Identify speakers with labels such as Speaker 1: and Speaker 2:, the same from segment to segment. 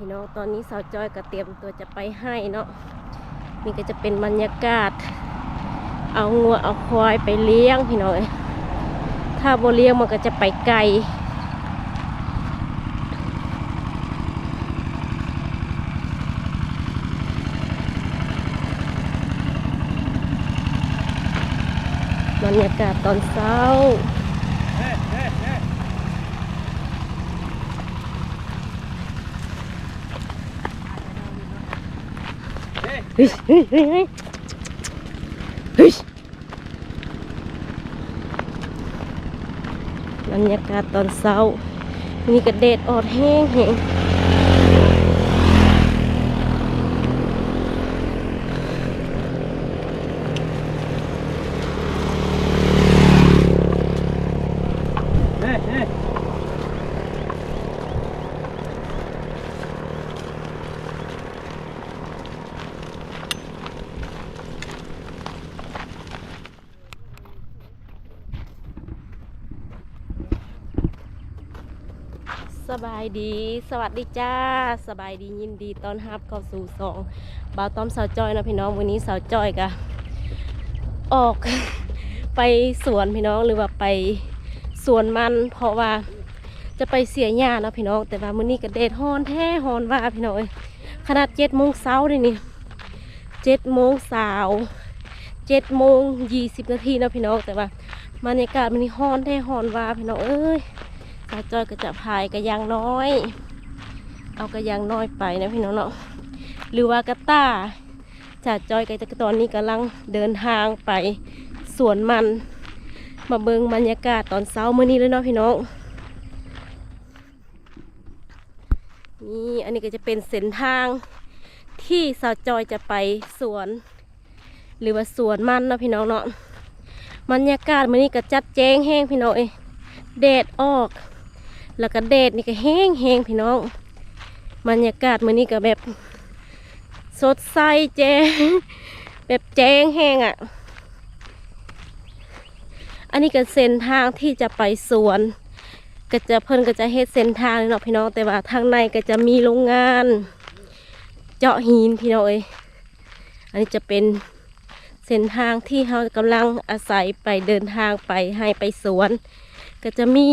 Speaker 1: พี่น้องตอนนี้สาวจอยก็เตรียมตัวจะไปให้เนาะนี่ก็จะเป็นบรรยากาศ เอางัวเอาควายไปเลี้ยงพี่น้องถ้าโบเลี้ยงมันก็จะไปไกลบรรยากาศตอนเช้า เฮ้ยเฮ้ยเฮ้ยเฮ้ยเฮ้ยบรรยากาศตอนเช้า มีกระเด็ดออดแห้งแห้ง ายดี สวัสดีจ้า สบายดียินดีต้อนรับเข้าสู่สองบ่าวต้อมสาวจอยนะพี่น้องวันนี้สาวจอยกะออกไปสวนพี่น้องหรือว่าไปสวนมัน เพราะว่าจะไปเสียหญ้านะพี่น้อง แต่ว่ามื้อนี้ก็แดดฮอนแท้ฮอนว่าพี่น้องเอ้ยขนาดเจ็ดโมงเช้าเลยนี่เจ็ดโมงสาวเจ็ดโมงยี่สิบนาทีนะพี่น้องแต่ว่าบรรยากาศมันนี่ฮอนแท้ฮอนว่าพี่น้องเอ้ย สาวจอยก็จะพายกระยางน้อย เอากระยางน้อยไปนะพี่น้องเนาะหรือว่ากระต้าจ่าจอยกับตอนนี้กำลังเดินทางไปสวนมัน มาเบิงบรรยากาศตอนเช้ามื้อนี้เลยเนาะพี่น้องนี่อันนี้ก็จะเป็นเส้นทางที่สาวจอยจะไปสวน หรือว่าสวนมันเนาะพี่น้องเนาะบรรยากาศมื้อนี้ก็จัดแจ้งแห้งพี่น้องเอแดดออก แล้วก็แดดนี่ก็แห้งแห้งพี่น้องบรรยากาศมื้อนี้ก็แบบสดใสแจ้งแบบแจ้งแห้งอะ อันนี้ก็เส้นทางที่จะไปสวน ก็จะเพิ่นก็จะเฮ็ดเส้นทางเลยเนาะพี่น้องแต่ว่าทางในก็จะมีโรงงาน เจาะหินพี่น้องเอ้ยอันนี้จะเป็นเส้นทางที่เรากำลังอาศัยไปเดินทางไปให้ไปสวน ก็จะมี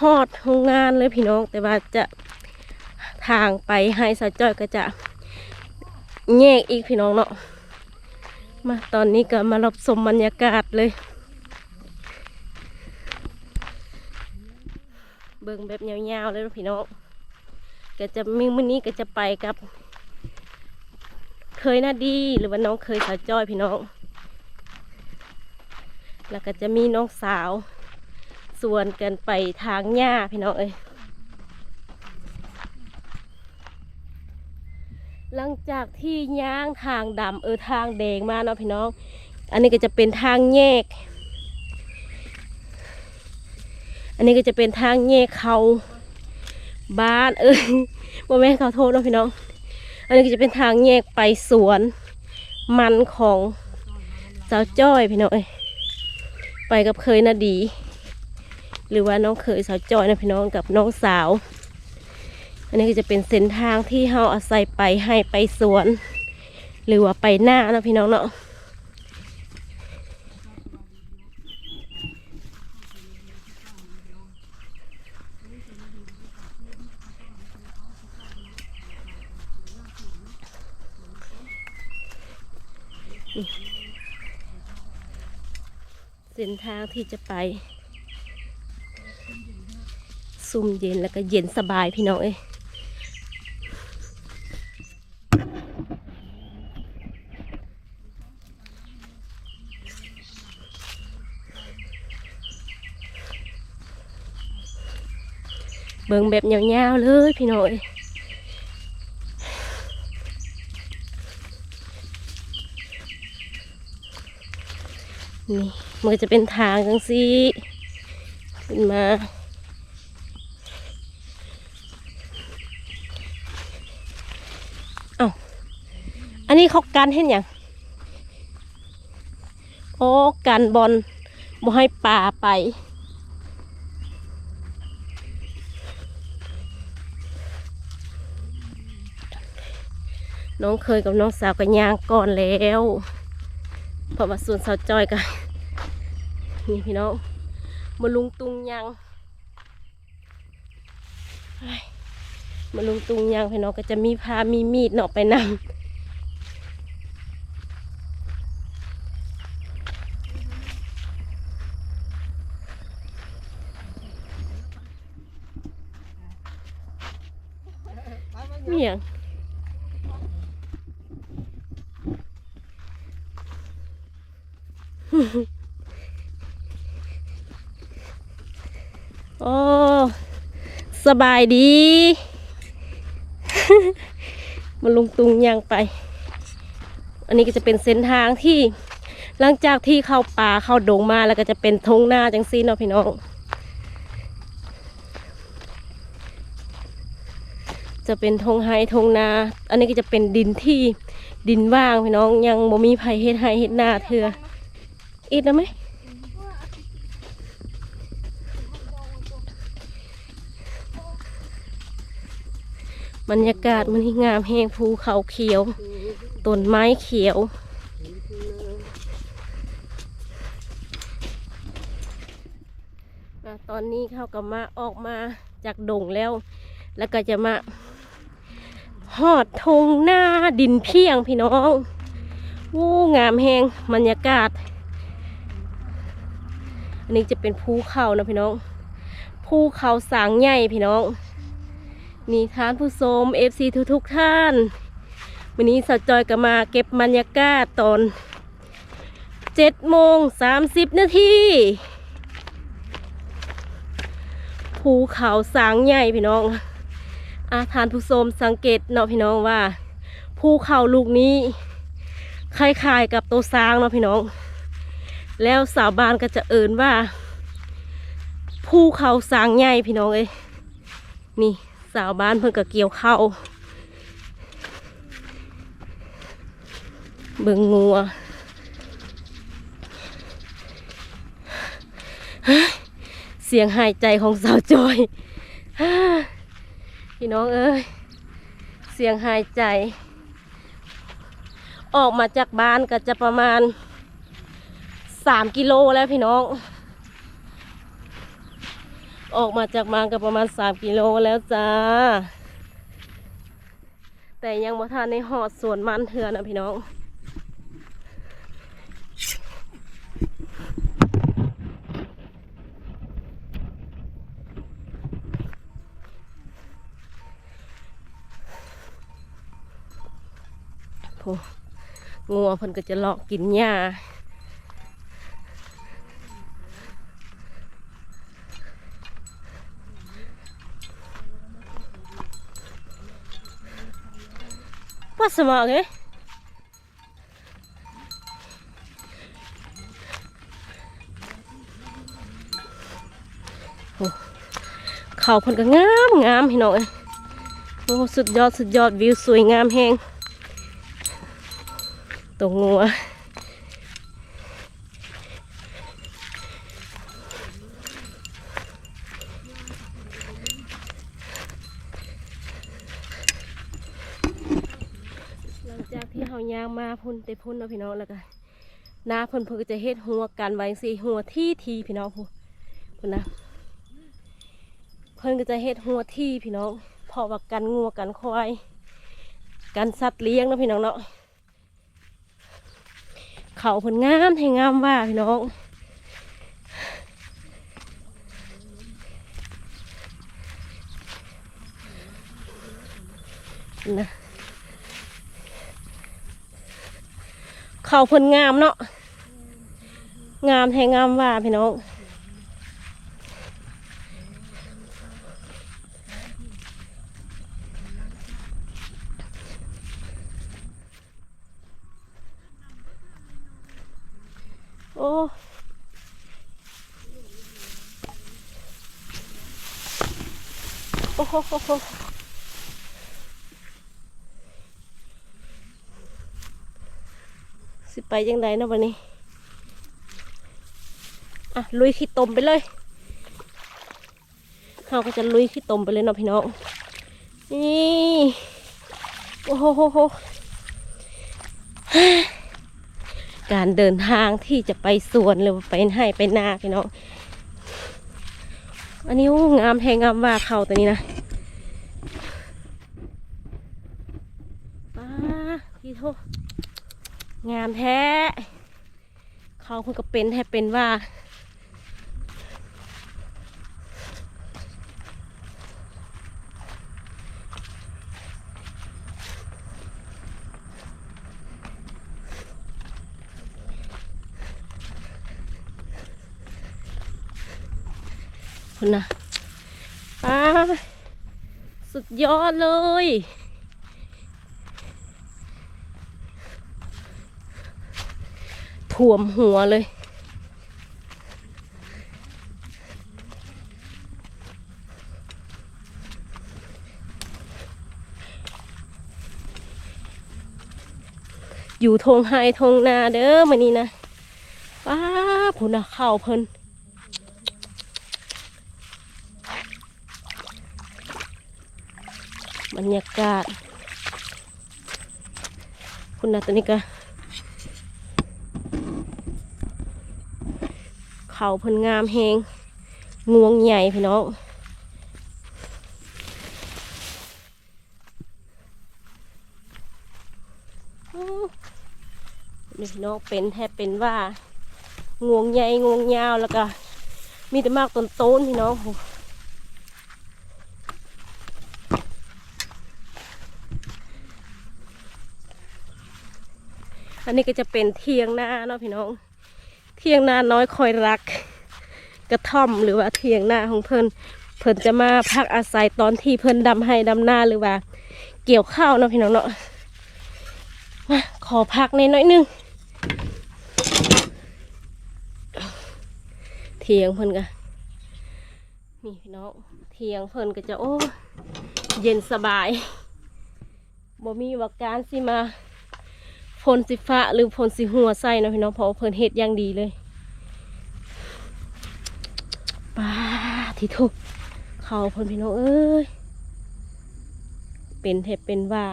Speaker 1: ฮอดโรงงานเลยพี่น้อง แต่ว่าจะทางไปให้สาจ้อยก็จะแยกอีกพี่น้องเนาะมาตอนนี้ก็มารับชมบรรยากาศเลย เบิ่งแบบยาวๆเลยพี่น้องก็จะมีมื้อนี้ก็จะไปกับ เคยน้าดีหรือว่าน้องเคยสาวจ้อยพี่น้อง แล้วก็จะมีน้องสาว ส่วนกันไปทางหญ้าพี่น้องเอ้ยหลังจากที่ย่างทางดำเออทางแดงมาเนาะพี่น้อง อันนี้ก็จะเป็นทางแยก อันนี้ก็จะเป็นทางแยกเขาบ้านเอ้ยโมแม่เขาโทษเนาะพี่น้อง อันนี้ก็จะเป็นทางแยกไปสวนมันของสาวจ้อยพี่น้องเอ้ยไปกับเคยนาดี หรือว่าน้องเคยสาวจอยนะพี่น้องกับน้องสาว อันนี้ก็จะเป็นเส้นทางที่เราอาศัยไปให้ไปสวน หรือว่าไปหน้านะพี่น้องเนาะเส้นทางที่จะไป ซุ่มเย็นแล้วก็เย็นสบายพี่น้องเอ้ยเบิ่งแบบยาวๆเลยพี่น้องเอ้ยนี่มันก็จะเป็นทางจังซี่ขึ้นมา นี้เขากันเห็นอย่างโอ้กันบอลบ่ให้ปลาไป น้องเคยกับน้องสาวกันยางก่อนแล้วเพราะว่าส่วนสาวจอยกันนี่พี่น้องมาลุงตุงยางมาลุงตุงยางพี่น้องก็จะมีพามีมีดเนาะไปนำ เมียงโอ้สบายดีมาลุงตุงยางไป อันนี้ก็จะเป็นเส้นทางที่หลังจากที่เข้าป่าเข้าดงมาแล้วก็จะเป็นทงหน้าจังซีเนาะพี่น้อง จะเป็นทงไฮทงนา อันนี้ก็จะเป็นดินที่ดินว่างพี่น้องยังบ่มีไผเฮ็ดไฮเฮ็ดนาเถื่ออิดแล้วไหมบรรยากาศมันงามแห้งภูเขาเขียวต้นไม้เขียว ตอนนี้เขาก็มาออกมาจากดงแล้ว แล้วก็จะมา หอดทงหน้าดินเพียงพี่น้องโอ้งามแหงบรรยากาศ อันนี้จะเป็นภูเขานะพี่น้องภูเขาสางใหญ่พี่น้องนี่ท่านผู้ชมเอฟซีทุกทุกๆท่านวันนี้สจอยก็มาเก็บบรรยากาศตอนเจ็ดโมงสามสิบนาทีภูเขาสางใหญ่พี่น้อง อาทานผู้ชมสังเกตเนาะพี่น้องว่าภูเขาลูกนี้คล้ายๆกับตัวสางเนาะพี่น้อง แล้วสาวบานก็จะเอ่นว่าภูเขาสางใหญ่พี่น้องเอ้ยนี่สาวบ้านเพิ่นก็เกี่ยวเข้าเบิ่งงัวเสียงหายใจของสาวจอย พี่น้องเอ้ยเสียงหายใจ ออกมาจากบ้านก็จะประมาณสามกิโลแล้วพี่น้อง ออกมาจากบ้านก็ประมาณสามกิโลแล้วจ้า แต่ยังบ่ทันในหอดสวนมันเถื่อนะพี่น้อง โอ้งัวเพิ่นก็จะเลาะกินหญ้าปัสสาวะไงโอ้เขาเพิ่นก็งามงามพี่น้องเอ้โอ้สุดยอดสุดยอดวิวสวยงามแฮง ตัวงัวหลังจากที่เขายางมาพุ่นเตพุ่นเนาะพี่น้องแล้วก็หน้าพิ่นเพิ่นก็จะเฮ็ดหัวกันไว้สิหัวที่ทีพี่น้องพูพุ่นนะเพิ่นก็จะเฮ็ดหัวที่พี่น้องเพราะว่ากันงัวกันควายกันสัตว์เลี้ยงเนาะพี่น้องเนาะ เขาผลงามให้งามว่าพี่น้องนะเขาผลงามเนาะงามให้งามว่าพี่น้อง อ้โอ้โหโหโหสิไปยังไงนะวันนี้ อะ ลุยขี้ตมไปเลยเราก็จะลุยขี้ตมไปเลยเนาะพี่น้อง นี่ โอ้โหโหโห การเดินทางที่จะไปสวนหรือไปให้ไปนาพี่น้องอันนี้งามแทงงามว่าเขาตัวนี้นะป้าพี่โทงามแท้เขาเพิ่งก็เป็นแท้เป็นว่า คุณนะป้าสุดยอดเลย ถ่วมหัวเลย อยู่ทงไฮทงนาเด้อมานี่นะป้าผู้นะเข้าเพิ่น บรรยากาศ คุณนะตัวนี้ก็เขาเพิ่นงามแหงงวงใหญ่พี่น้องนี่พี่น้องเป็นแทบเป็นว่างวงใหญ่งวงยาวแล้วก็ มีแต่มากต้นโต้นพี่น้อง อันนี้ก็จะเป็นเทียงนาเนาะพี่น้อง เทียงนาน้อยคอยรัก กระท่อมหรือว่าเทียงนาของเพิ่นเพิ่นจะมาพักอาศัยตอนที่เพิ่นดำให้ดำหน้าหรือว่า เกี่ยวข้าวเนาะพี่น้องเนาะมาขอพักในน้อยนึงเทียงเพิ่นก็นี่พี่น้องเทียงเพิ่นก็จะโอ้ เย็นสบายบ่มีว่าการสิมา พลสิฟ้าหรือพลสิหัวใส่เนะพี่น้องเพราะเพิ่นเฮ็ดอย่างดีเลยป้าที่ทุกเขาเพิ่นพี่น้องเอ้ยเป็นเทบเป็นว่า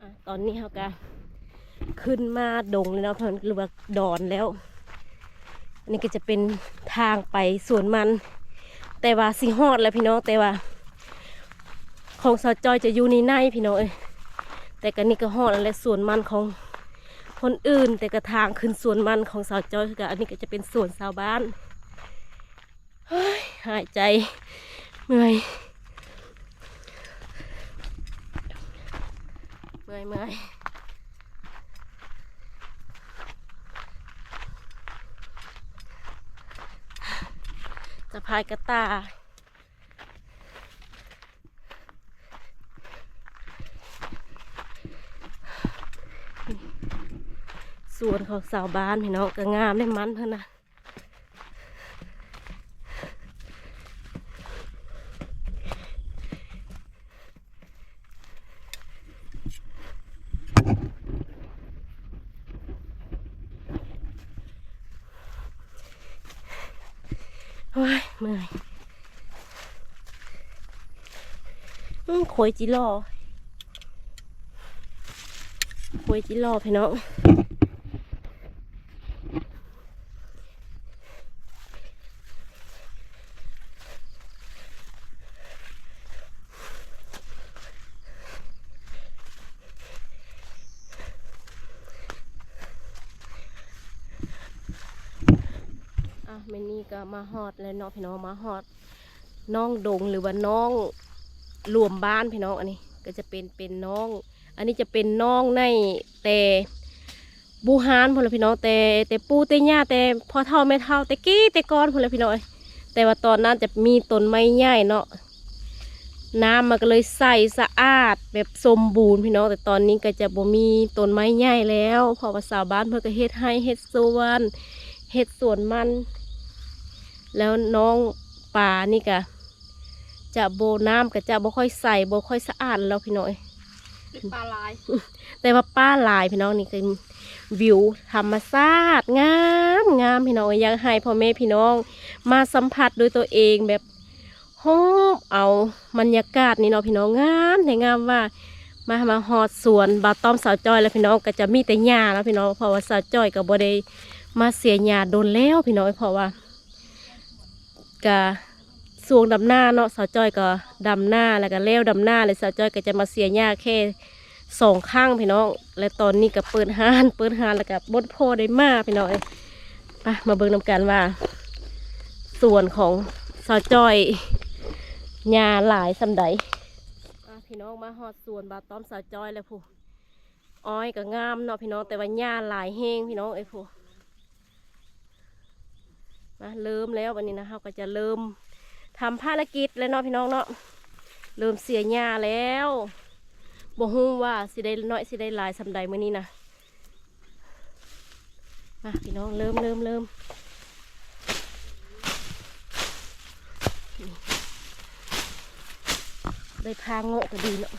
Speaker 1: อะตอนนี้เขาก็ ขึ้นมาดงเลยเนาะเพิ่นหรือว่าดอนแล้วอันนี้ก็จะเป็นทางไปสวนมัน แต่ว่าสิฮอดแล้วพี่น้องแต่ว่า ของสาวจอยจะอยู่ในในพี่น้องเอ้ยแต่กันนี่ก็ฮอดแล้วสวนมันของคนอื่น แต่กระทางขึ้นสวนมันของสาวจอยก็อันนี้ก็จะเป็นสวนชาวบ้านหายใจเมื่อยเมื่อยเมื่อยะพายกระตายสวนของสาวบ้านพี่น้องก็งามได้มันเพื่อนนะโอ้ยเมื่อย อืมขวยจิรอขวยจิรอพี่น้องอะแม่นี่ก็มาฮอดแล้วเนาะพี่น้องมาฮอดน้องดงหรือว่าน้อง รวมบ้านพี่น้องอันนี้ ก็จะเป็นเป็นน้อง อันนี้จะเป็นน้องในแต่บูฮานพนละพี่น้องแต่แต่ปูแต่ย่าแต่พอเท่าแม่เท่าแต่กี้แต่ก้อนพนละพี่น้องแต่ว่าตอนนั้นจะมีต้นไม้ใหญ่เนาะน้ำมันก็เลยใสสะอาดแบบสมบูรณ์พี่น้องแต่ตอนนี้ก็จะบ่มีต้นไม้ใหญ่แล้วพอภาษาบ้านเพื่อก็เฮ็ดให้เฮ็ดสวนเฮ็ดสวนมัน แล้วน้องป่านี่ก็ จะโบน้ำก็จะบ่ค่อยใส่บ่ค่อยสะอาดแล้วพี่น้อย
Speaker 2: เป็นปลาลาย
Speaker 1: แต่ว่าป้าหลายพี่น้องนี่คือวิวธรรมชาติงามงามพี่น้องอยากให้พ่อแม่พี่น้อง มาสัมผัสด้วยตัวเองแบบโฮบเอาบรรยากาศนี่เนาะพี่น้องงามแต่งามว่ามามาฮอดสวนบาต้อมสาวจอยแล้วพี่น้องก็จะมีแต่หญ้าแล้วพี่น้องเพราะว่าสาวจอยก็บ่ได้มาเสียหญ้าโดนแล้วพี่น้องเพราะว่าก็ สวงดำหน้าเนาะสาวจอยก็ดำหน้าแล้วก็เล้วดำหน้าเลยสาวจอยก็จะมาเสียหญ้าแค่สองข้างพี่น้อง และตอนนี้ก็เปิดหานเปิดหานแล้วก็บดโพได้มาพี่น้องอ้ยไปมาเบิ่งนำกันว่า ส่วนของสาวจอยหญ้าหลายสำใดอ่พี่น้องมาหอดสวนบาต้อมสาวจอยแล้วผู้อ้อยก็งามเนาะพี่น้องแต่ว่าหญ้าหลายแห้งพี่น้องเอ้ผู้มาเริ่มแล้ววันนี้นะเราก็จะเริ่ม ทำภารกิจแล้วเนาะพี่น้องเนาะเริ่มเสียหญ้าแล้วบ่ฮู้ว่าสิได้น้อยสิได้หลายสำใดมื้อนี้นะมาพี่น้องเริ่มเริ่มเริ่มได้พาโง่ก็ดีเนาะ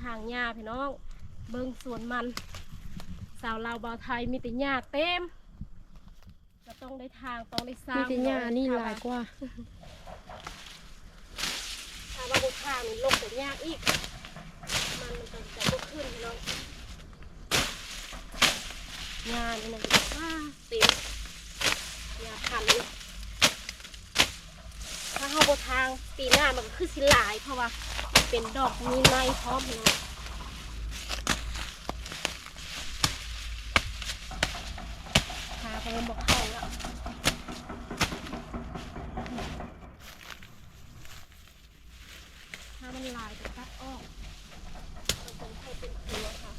Speaker 1: มาทางหญ้าพี่น้อง เบิ่งสวนมันสาวลาวบาวไทยมีแต่หญ้าเต็มก็ต้องได้ทางต้องได้สร้าง
Speaker 2: มีแต่หญ้านี่หลายกว่า
Speaker 1: ถ้าว่าบนทางนี่ลงแต่หญ้าอีก มันมันจะจะลุกขึ้นพี่น้องหญ้านี่นะว้าเต็มหญ้าพันเลยถ้าเข้าบนทางปีหน้ามันก็คือสิหลายเพราะว่ามัน เป็นดอกมีในพร้อมนะพาเพิ่มบอกเข้ามันลายจะตัดออกมันจะให้เป็นตัวค่ะ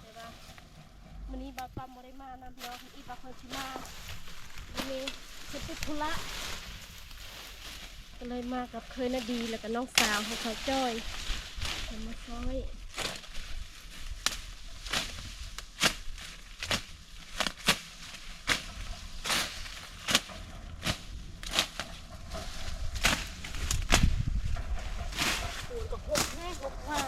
Speaker 1: เดี๋ยวนะวันนี้บาานำเนาะอีบาคนชิมาวันนี้ฉันติดธุระก็เลยมากับเคยนาดีแล้วก็น้องสาวของเขาจ้อยเห็นมาซ้อยปูนกับหกแม่หกว่า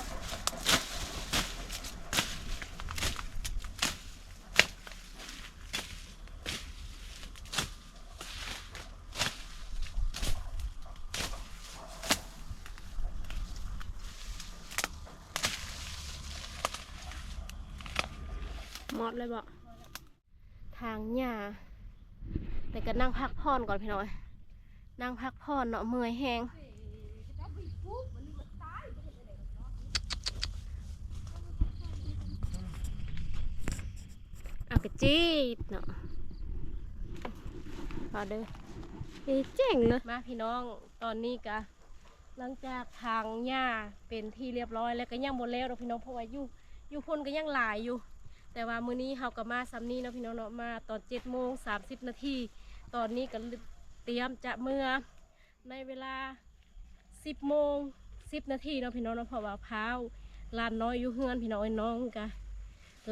Speaker 1: หมดเลยบอกทางหญ้าแต่ก็นั่งพักผ่อนก่อนพี่น้อย นั่งพักผ่อนเนาะเมื่อยแห้งเอากระจีดเนาะพอเด้อเอ้ยเจ๋งเลยมาพี่น้องตอนนี้กะหลังจากทางหญ้าเป็นที่เรียบร้อยแล้วก็ยังหมดแล้วเนาะพี่น้องเพราะว่าอยู่อยู่พ่นก็ยังหลายอยู่ แต่ว่ามื้อนี้เฮาก็มาซ้ำนี้เนาะพี่น้องเนาะมาตอน7โมง30นาทีตอนนี้ก็เตรียมจะเมื่อในเวลา 10โมง10 นาทีเนาะพี่น้องเนาะเพราะว่าพร้าวร้านน้อยอยู่เฮือนพี่น้องน้องกะ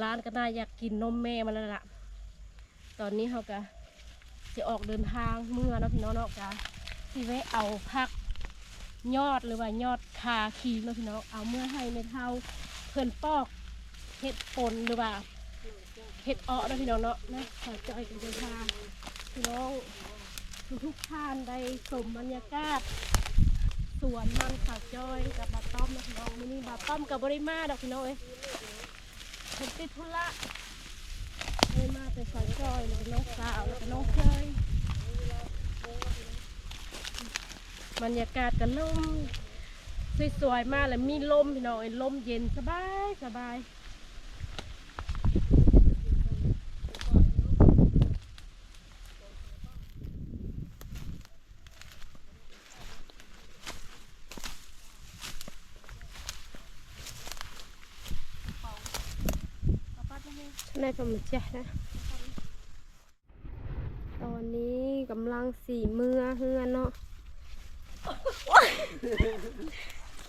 Speaker 1: ร้านก็น่าอยากกินนมแม่มันแล้วล่ะตอนนี้เฮาก็จะออกเดินทางเมื่อเนาะพี่น้องเนาะกะที่แวะเอาพักยอดหรือว่ายอดคาคีเนาะพี่น้องเอาเมื่อให้ในเท่าเพื่อนปอกเห็ดปนหรือว่า เห็ดอาะเนะพี่น้องเนาะนะขอจอยกันเลยค่ะพี่น้องทุกท่านได้สมบรรยากาศสวนมันขาวจอยกับบาต้อมนะพี่น้องมื้อนี้บาต้อมกับบริมาดอกพี่น้องเอ้ยเพิ่นติดธุระเลยมาแต่สาวจอยแล้วก็น้องสาวแล้วก็น้องเชยบรรยากาศก็ล่มสวยๆมากเลยมีลมพี่น้องไอ้ลมเย็นสบายสบาย ในประมาณจ้ะนะตอนนี้กำลังสีมือเฮือนเนาะ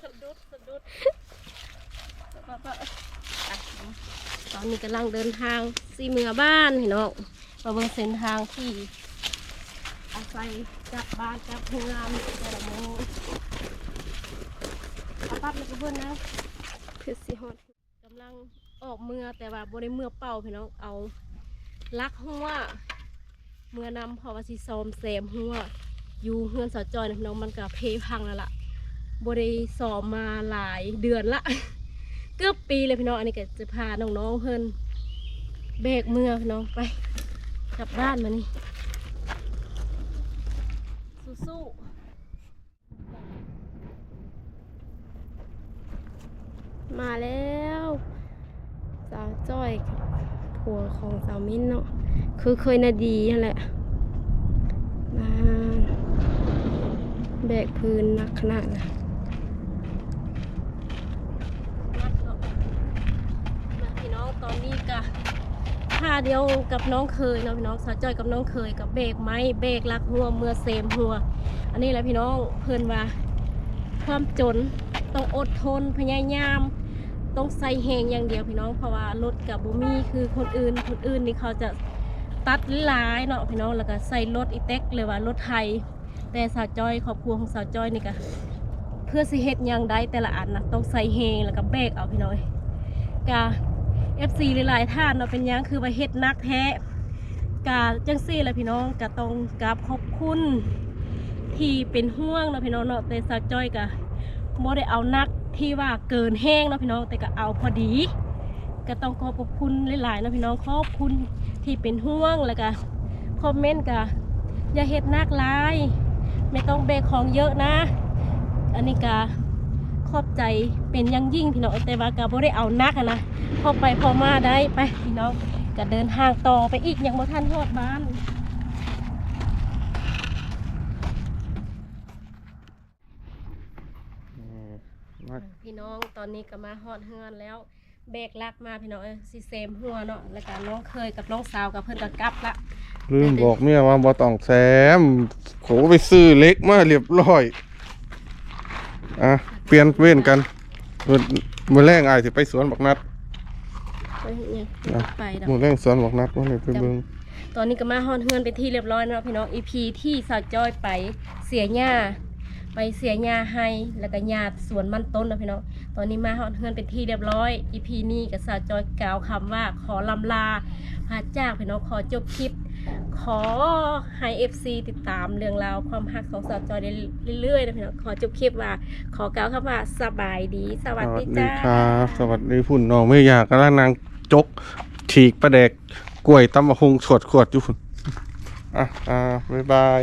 Speaker 1: สะดุดสะดุดตอนนี้กำลังเดินทางสีเมือบ้านพี่น้องมาเบิ่งเส้นทางที่ อาศัยกลับบ้านกลับเฮือนแต่ละโมงเอาปั๊บเลยเพื่อนนะเพื่อสิฮอดกำลัง ออกเมือแต่ว่าบริเมือเป่าพี่น้องเอาลักหัวเมื่อนำพอว่าสิซอมแซมหัวอยู่เฮือนสาวจอยนะพี่น้องมันก็เพพังแล้วล่ะบริสอมมาหลายเดือนละเกือบปีเลยพี่น้องอันนี้ก็จะพาน้องๆเพิ่นเบกเมือพี่น้องไปกลับบ้านมานี่สู้ๆมาแล้วาวจ้อยกับผัวของสาวมิ้นเนาะคือเคยนาดีนั่นแหละมาแบกพื้นหนักขนาดนะมาพี่น้องตอนนี้กะท่าเดียวกับน้องเคยเนาะพี่น้องสาวจอยกับน้องเคยกับเบรกไม้เบรกลักหัวเมื่อเซมหัว อันนี้แหละพี่น้องเพิ่นว่าความจนต้องอดทนพยายาม ต้องใส่แหงอย่างเดียวพี่น้องเพราะว่ารถกับบุมี่คือคนอื่นคนอื่นนี่เขาจะตัดลายเนาะพี่น้องแล้วก็ใส่รถอีเต็กเลยว่ารถไทย แต่สาวจอยครอบครัวของสาวจอยนี่ก็เพื่อสิเฮ็ดยังได้แต่ละอันนะต้องใส่แหงแล้วก็เบกเอาพี่น้อยกะ FC หลายๆท่านเนาะเป็นยังคือว่าเฮ็ดนักแท้กะจังซี่แหละพี่น้องก็ต้องกราบขอบคุณที่เป็นห่วงเนาะพี่น้องเนาะแต่สาวจอยก็บ่ได้เอานัก ที่ว่าเกินแห้งเนาะพี่น้องแต่ก็เอาพอดี ก็ต้องขอบคุณหลายๆเนาะพี่น้องขอบคุณที่เป็นห่วงแล้วก็คอมเมนต์ก็อย่าเฮ็ดนักลายไม่ต้องเบรกของเยอะนะ อันนี้ก็ขอบใจเป็นยังยิ่งพี่น้องแต่ว่าก็บ่ได้เอานักอะนะพอไปพอมาได้ไปพี่น้องก็เดินทางต่อไปอีกอยังบ่ทันฮอดบ้าน
Speaker 2: มา
Speaker 1: พี่น้องตอนนี้ก็มาฮอดเฮือนแล้วเบรกลักมาพี่น้องเอ้ยสิเซมหัวเนาะแล้วก็น้องเคยกับน้องสาวกับเพิ่นก็กลับละ
Speaker 2: ลืมบอกเมียว่าบ่ต้องแซมโขไปซื้อเล็กมาเรียบร้อยอะเปลี่ยนเว้นกันมื้อมื้อแรงอายสิไปสวนบักนัด
Speaker 1: ไปเนี่ย
Speaker 2: อะ
Speaker 1: ไปดอก
Speaker 2: มื้อแรงสวนบักนัดว่าเลยไปเบิ่ง
Speaker 1: ตอนนี้ก็มาฮอดเฮือนไปนที่เรียบร้อยเนาะพี่น้อง EP ที่สาวจอยไปเสียหญ้า ไปเสียหญ้าให้แล้วก็หญ้าสวนมันต้นนะพี่น้องตอนนี้มาฮอดเฮือนเป็นที่เรียบร้อย EP นี้กับสาวจอยกล่าวคำว่าขอลำลาพาจากพี่น้องขอจบคลิป ขอให้ FC ติดตามเรื่องราวความฮักของสาวจอยได้เรื่อยๆนะพี่น้องขอจบคลิปว่า ขอกล่าวคำว่าสบายดี สวัส
Speaker 2: สวั
Speaker 1: ดี
Speaker 2: สดี
Speaker 1: จ้า
Speaker 2: ครับสวัสดีพุ่นน้องไม่อยากกำลังนางจกฉีกปลาแดกกล้วยตำมะฮงสวดขวดอยู่พุ่นอะอ่าบ๊ายบาย